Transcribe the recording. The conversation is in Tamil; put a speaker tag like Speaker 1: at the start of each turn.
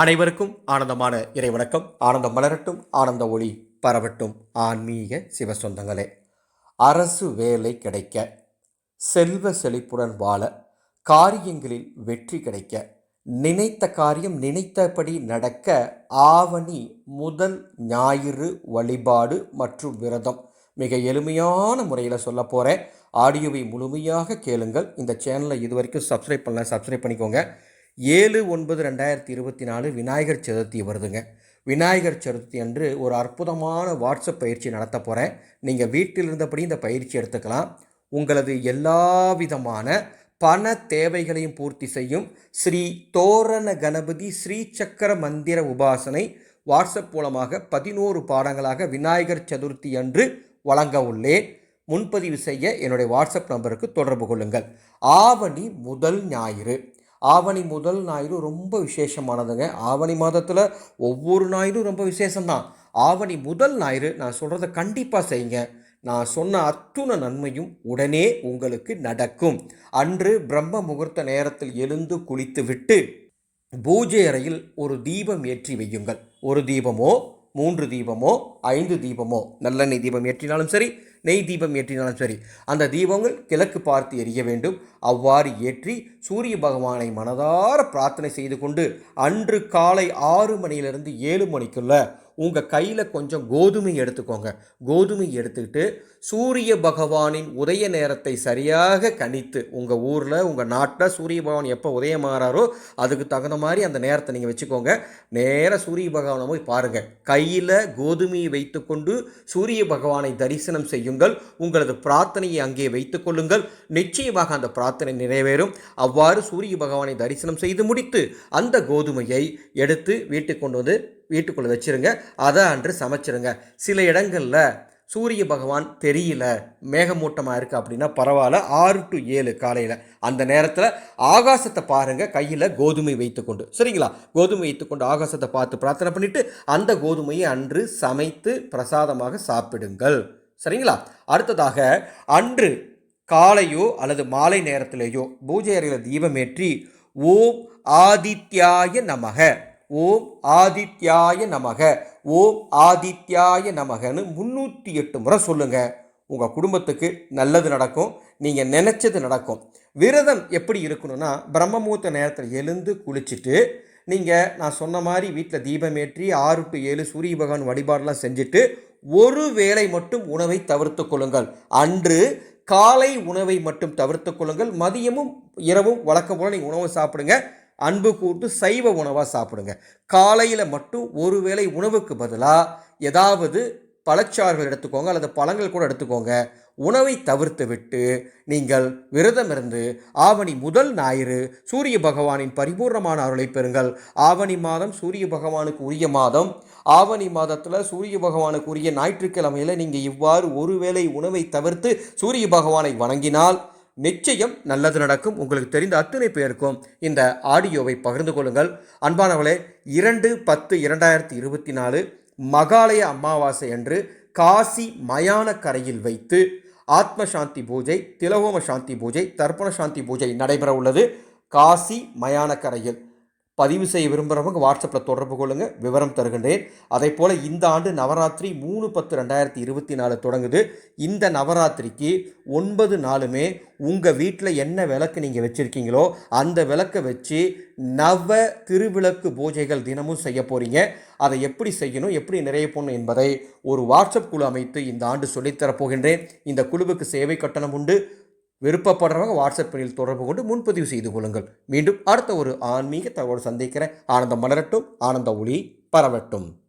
Speaker 1: அனைவருக்கும் ஆனந்தமான இறைவணக்கம். ஆனந்தம் மலரட்டும் ஆனந்த ஒளி பரவட்டும். ஆன்மீக சிவசொந்தங்களே அரசு வேலை கிடைக்க செல்வ செழிப்புடன் வாழ காரியங்களில் வெற்றி கிடைக்க நினைத்த காரியம் நினைத்தபடி நடக்க ஆவணி முதல் ஞாயிறு வழிபாடு மற்றும் விரதம். மிக எளிமையான முறையில் சொல்ல போகிறேன் ஆடியோவை முழுமையாக கேளுங்கள். இந்த சேனலை இது வரைக்கும் சப்ஸ்கிரைப் பண்ணல சப்ஸ்கிரைப் பண்ணிக்கோங்க. ஏழு ஒன்பது ரெண்டாயிரத்தி இருபத்தி நாலு விநாயகர் சதுர்த்தி வருதுங்க. விநாயகர் சதுர்த்தி அன்று ஒரு அற்புதமான வாட்ஸ்அப் பயிற்சி நடத்த போகிறேன் நீங்கள் வீட்டில் இருந்தபடி இந்த பயிற்சி எடுத்துக்கலாம். உங்களது எல்லா விதமான பண தேவைகளையும் பூர்த்தி செய்யும் ஸ்ரீ தோரண கணபதி ஸ்ரீ சக்கர மந்திர உபாசனை வாட்ஸ்அப் மூலமாக பதினோரு பாடங்களாக விநாயகர் சதுர்த்தி அன்று வழங்க உள்ளேன். முன்பதிவு செய்ய என்னுடைய வாட்ஸ்அப் நம்பருக்கு தொடர்பு கொள்ளுங்கள். ஆவணி முதல் ஞாயிறு. ஆவணி முதல் ஞாயிறு ரொம்ப விசேஷமானதுங்க. ஆவணி மாதத்தில் ஒவ்வொரு ஞாயிறும் ரொம்ப விசேஷம்தான். ஆவணி முதல் ஞாயிறு நான் சொல்கிறத கண்டிப்பாக செய்யுங்க. நான் சொன்ன அத்துண நன்மையும் உடனே உங்களுக்கு நடக்கும். அன்று பிரம்ம முகூர்த்த நேரத்தில் எழுந்து குளித்து விட்டு பூஜை அறையில் ஒரு தீபம் ஏற்றி வையுங்கள். ஒரு தீபமோ மூன்று தீபமோ ஐந்து தீபமோ நல்லெண்ணெய் தீபம் ஏற்றினாலும் சரி நெய் தீபம் ஏற்றினாலும் சரி அந்த தீபங்கள் கிழக்கு பார்த்து எரிய வேண்டும். அவ்வாறு ஏற்றி சூரிய பகவானை மனதார பிரார்த்தனை செய்து கொண்டு அன்று காலை ஆறு மணியிலிருந்து ஏழு மணிக்குள்ள உங்கள் கையில் கொஞ்சம் கோதுமை எடுத்துக்கோங்க. கோதுமை எடுத்துக்கிட்டு சூரிய பகவானின் உதய நேரத்தை சரியாக கணித்து உங்கள் ஊரில் உங்கள் நாட்டில் சூரிய பகவான் எப்போ உதயமாறாரோ அதுக்கு தகுந்த மாதிரி அந்த நேரத்தை நீங்கள் வச்சுக்கோங்க. நேராக சூரிய பகவானை போய் பாருங்கள் கையில் கோதுமையை வைத்துக்கொண்டு சூரிய பகவானை தரிசனம் செய்யுங்கள். உங்களது பிரார்த்தனையை அங்கே வைத்துக்கொள்ளுங்கள் நிச்சயமாக அந்த பிரார்த்தனை நிறைவேறும். அவ்வாறு சூரிய பகவானை தரிசனம் செய்து முடித்து அந்த கோதுமையை எடுத்து வீட்டுக்கு கொண்டு வந்து வீட்டுக்குள்ளே வச்சுருங்க அதை அன்று சமைச்சிருங்க. சில இடங்களில் சூரிய பகவான் தெரியல மேகமூட்டமாக இருக்குது அப்படின்னா பரவாயில்ல ஆறு டு ஏழு காலையில். அந்த நேரத்தில் ஆகாசத்தை பாருங்கள் கையில் கோதுமை வைத்துக்கொண்டு. சரிங்களா? கோதுமை வைத்துக்கொண்டு ஆகாசத்தை பார்த்து பிரார்த்தனை பண்ணிவிட்டு அந்த கோதுமையை அன்று சமைத்து பிரசாதமாக சாப்பிடுங்கள். சரிங்களா? அடுத்ததாக அன்று காலையோ அல்லது மாலை நேரத்திலேயோ பூஜை அறையில் தீபமேற்றி ஓம் ஆதித்யாய நமக. ஓம் ஆதித்யாய நமக. ஓம் ஆதித்யாய நமகன்னு முந்நூற்றி எட்டு முறை சொல்லுங்கள் உங்கள் குடும்பத்துக்கு நல்லது நடக்கும் நீங்கள் நினச்சது நடக்கும். விரதம் எப்படி இருக்கணும்னா பிரம்மமூர்த்த நேரத்தில் எழுந்து குளிச்சுட்டு நீங்கள் நான் சொன்ன மாதிரி வீட்டில் தீபம் ஏற்றி ஆறு டு ஏழு சூரிய பகவான் வழிபாடெலாம் செஞ்சுட்டு ஒரு வேளை மட்டும் உணவை தவிர்த்து கொள்ளுங்கள். அன்று காலை உணவை மட்டும் தவிர்த்து கொள்ளுங்கள். மதியமும் இரவும் வழக்கம் போல் நீங்கள் உணவு சாப்பிடுங்க. அன்பு கூட்டு சைவ உணவாக சாப்பிடுங்க. காலையில் மட்டும் ஒருவேளை உணவுக்கு பதிலாக ஏதாவது பழச்சாறுகள் எடுத்துக்கோங்க அல்லது பழங்கள் கூட எடுத்துக்கோங்க. உணவை தவிர்த்து விட்டு நீங்கள் விரதம் இருந்து ஆவணி முதல் ஞாயிறு சூரிய பகவானின் பரிபூர்ணமான அருளை பெறுங்கள். ஆவணி மாதம் சூரிய பகவானுக்கு உரிய மாதம். ஆவணி மாதத்தில் சூரிய பகவானுக்கு உரிய ஞாயிற்றுக்கிழமையில் நீங்கள் இவ்வாறு ஒருவேளை உணவை தவிர்த்து சூரிய பகவானை வணங்கினால் நிச்சயம் நல்லது நடக்கும். உங்களுக்கு தெரிந்த அத்தனை பேருக்கும் இந்த ஆடியோவை பகிர்ந்து கொள்ளுங்கள். அன்பானவளே இரண்டு பத்து இரண்டாயிரத்தி இருபத்தி நாலு மகாலய அமாவாசை அன்று காசி மயான கரையில் வைத்து ஆத்ம சாந்தி பூஜை திலகோம சாந்தி பூஜை தர்ப்பண சாந்தி பூஜை நடைபெற உள்ளது காசி மயான கரையில் பதிவு செய்ய விரும்புகிறவங்க வாட்ஸ்அப்பில் தொடர்பு கொள்ளுங்கள் விவரம் தருகின்றேன். அதே போல் இந்த ஆண்டு நவராத்திரி மூணு பத்து ரெண்டாயிரத்தி இருபத்தி நாலு தொடங்குது. இந்த நவராத்திரிக்கு ஒன்பது நாளுமே உங்கள் வீட்டில் என்ன விளக்கு நீங்கள் வச்சுருக்கீங்களோ அந்த விளக்கை வச்சு நவ திருவிளக்கு பூஜைகள் தினமும் செய்ய போகிறீங்க அதை எப்படி செய்யணும் எப்படி நிறைய போகணும் என்பதை ஒரு வாட்ஸ்அப் குழு அமைத்து இந்த ஆண்டு சொல்லித்தரப் போகின்றேன். இந்த குழுவுக்கு சேவை கட்டணம் உண்டு. விருப்பப்படுறவங்க வாட்ஸ்அப் பணியில் தொடர்பு கொண்டு முன்பதிவு செய்து கொள்ளுங்கள். மீண்டும் அடுத்த ஒரு ஆன்மீக தகவல் சந்திக்கிறேன். ஆனந்தம் மலரட்டும். ஆனந்த ஒளி பரவட்டும்.